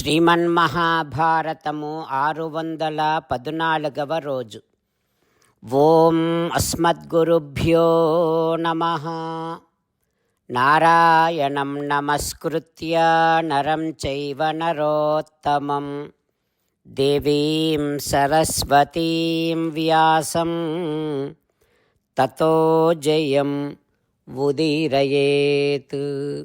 శ్రీమన్మహాభారతము ఆరు వందల పద్నాలుగవ రోజు. ఓం అస్మద్గురుభ్యో నమ. నారాయణం నమస్కృత్య నరం చైవ నరోత్తమం. దేవీం సరస్వతీం వ్యాసం. తతో జయం ఉదీరయేత్.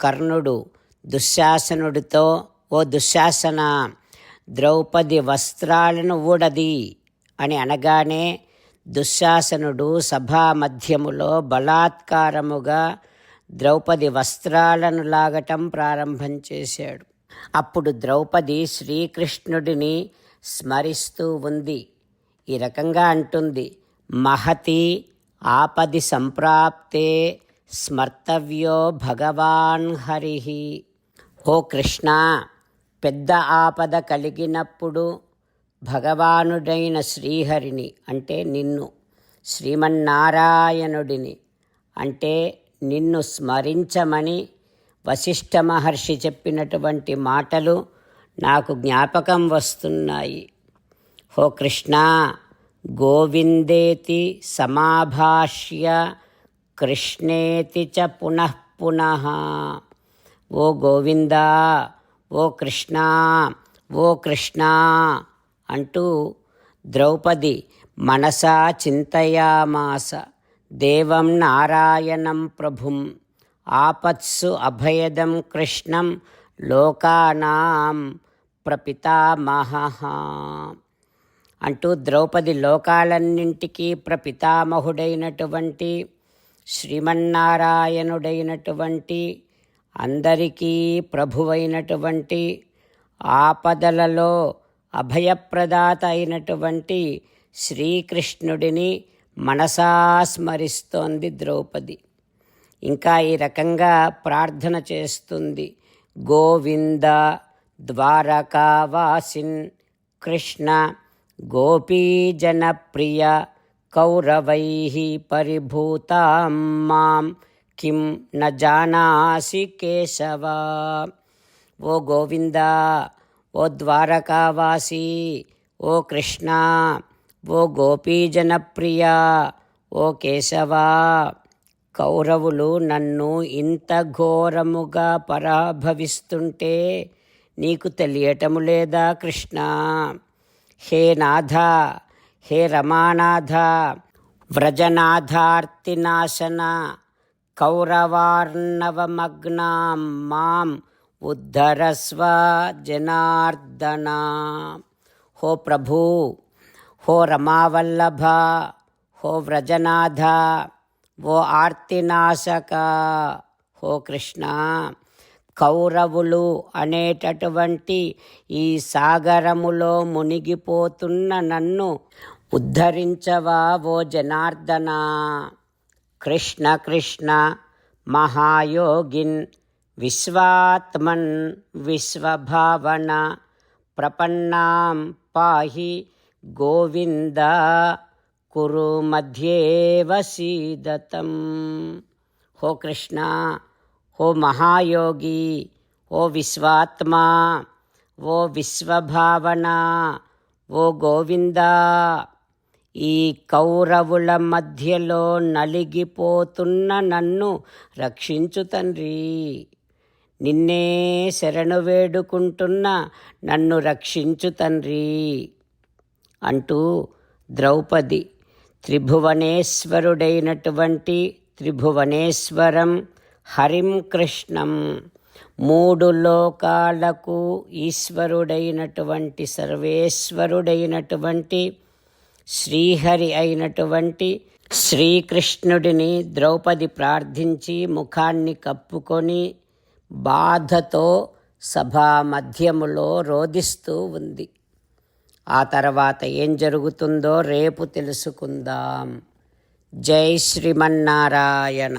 కర్ణుడు దుశ్శాసనుడితో ఓ దుశ్శాసన ద్రౌపది వస్త్రాలను ఊడది అని అనగానే దుశ్శాసనుడు సభా మధ్యములో బలాత్కారముగా ద్రౌపది వస్త్రాలను లాగటం ప్రారంభం చేశాడు. అప్పుడు ద్రౌపది శ్రీకృష్ణుడిని స్మరిస్తూ ఉంది. ఈ రకంగా అంటుంది మహతి ఆపది సంప్రాప్తే స్మర్తవ్యో భగవాన్ హరి. ఓ కృష్ణ పెద్ద ఆపద కలిగినప్పుడు భగవానుడైన శ్రీహరిని అంటే నిన్ను శ్రీమన్నారాయణుడిని అంటే నిన్ను స్మరించమని వశిష్ఠ మహర్షి చెప్పినటువంటి మాటలు నాకు జ్ఞాపకం వస్తున్నాయి. హో కృష్ణ గోవిందేతి సమాభాష్య కృష్ణేతి చ పునః పునః. ఓ గోవిందా ఓ కృష్ణ ఓ కృష్ణ అంటూ ద్రౌపది మనసా చింతయామాస. దేవం నారాయణం ప్రభుం. ఆపత్సు అభయదం కృష్ణం లోకానాం ప్రపితామహ. అంటూ ద్రౌపది లోకాలన్నింటికీ ప్రపితామహుడైనటువంటి శ్రీమన్నారాయణుడైనటువంటి అందరికీ ప్రభువైనటువంటి ఆపదలలో అభయప్రదాత అయినటువంటి శ్రీకృష్ణుడిని మనసా స్మరిస్తోంది ద్రౌపది. ఇంకా ఈ రకంగా ప్రార్థన చేస్తుంది. గోవింద ద్వారకావాసిన్ కృష్ణ గోపీజనప్రియ కౌరవై పరిభూతాం మాం కిం న జానాసి కేశవ. ఓ గోవింద ఓ ద్వారకావాసి ఓ కృష్ణ ఓ గోపీజనప్రియ ఓ కేశవ. కౌరవులు నన్ను ఇంత ఘోరముగా పరాభవిస్తుంటే నీకు తెలియటము లేదా కృష్ణ? హే నాథ హే రమానాథ వ్రజనాథార్తినాశన కౌరవార్ణవమగ్నాం మాం ఉద్ధరస్వ జనార్దన హో ప్రభు హో రమావల్లభ హో వ్రజనాథ ఓ ఆర్తినాశక హో కృష్ణ కౌరవులు అనేటటువంటి ఈ సాగరములో మునిగిపోతున్న నన్ను ఉద్ధరించవా ఓ జనార్దన? కృష్ణ కృష్ణ మహాయోగిన్ విశ్వాత్మన్ విశ్వభావన ప్రపన్నాం పాహి గోవింద కురు మధ్యే వసీదతం హో కృష్ణ! ఓ మహాయోగి ఓ విశ్వాత్మా ఓ విశ్వభావన ఓ గోవింద. ఈ కౌరవుల మధ్యలో నలిగిపోతున్న నన్ను రక్షించు తండ్రి. నిన్నే శరణు వేడుకుంటున్న నన్ను రక్షించు తండ్రి అంటూ ద్రౌపది త్రిభువనేశ్వరుడైనటువంటి త్రిభువనేశ్వరం హరిం కృష్ణం. మూడు లోకాలకు ఈశ్వరుడైనటువంటి సర్వేశ్వరుడైనటువంటి శ్రీహరి అయినటువంటి శ్రీకృష్ణుడిని ద్రౌపది ప్రార్థించి ముఖాన్ని కప్పుకొని బాధతో సభా మధ్యములో రోధిస్తూ ఉంది. ఆ తర్వాత ఏం జరుగుతుందో రేపు తెలుసుకుందాం. జై శ్రీమన్నారాయణ.